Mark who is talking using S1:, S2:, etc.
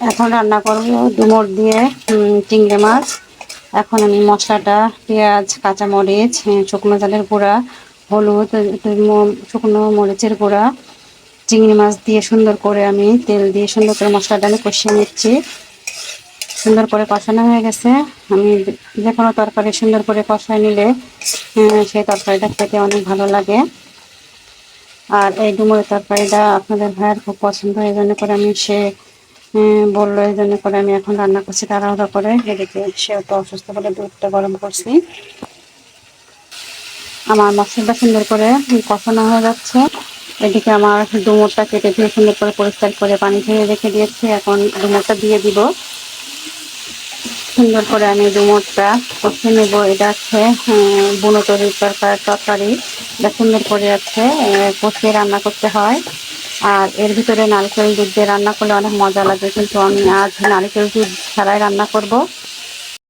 S1: এখন রান্না করব ডুমুর দিয়ে চিংড়ি মাছ। এখন আমি মশলাটা পেঁয়াজ কাঁচামরিচ হ্যাঁ, শুকনো জালের গুঁড়া হলুদ শুকনো মরিচের গুঁড়া চিংড়ি মাছ দিয়ে সুন্দর করে আমি তেল দিয়ে সুন্দর করে মশলাটা আমি কষিয়ে নিচ্ছি। সুন্দর করে কষানো হয়ে গেছে। আমি যে কোনো তরকারি সুন্দর করে কষায় নিলে সেই তরকারিটা খেতে অনেক ভালো লাগে। আর এই ডুমুরের তরকারিটা আপনাদের ভাইয়ের খুব পছন্দ এই জন্য করে আমি সে বলল এই জন্য করে আমি এখন রান্না করছি তাড়াহুড়ো করে। এদিকে সেও তো অসুস্থ বলে দুধটা গরম করছি। আমার মশলাটা সুন্দর করে কষানো হয়ে যাচ্ছে। এদিকে আমার ডুমুরটা কেটে দিয়ে সুন্দর করে পরিষ্কার করে পানি ধুয়ে রেখে দিয়েছি। এখন ডুমুরটা দিয়ে দিব। সুন্দর করে আমি ডুমুরটা কষে নেব। এটা হচ্ছে আহ, বুনো তরির তরকার তরকারি। এটা সুন্দর করে আছে কষিয়ে রান্না করতে হয়। আর এর ভিতরে নারকেল দুধ দিয়ে রান্না করলে অনেক মজা লাগে। কিন্তু আমি আজ নারকেল দুধ ছাড়াই রান্না করব।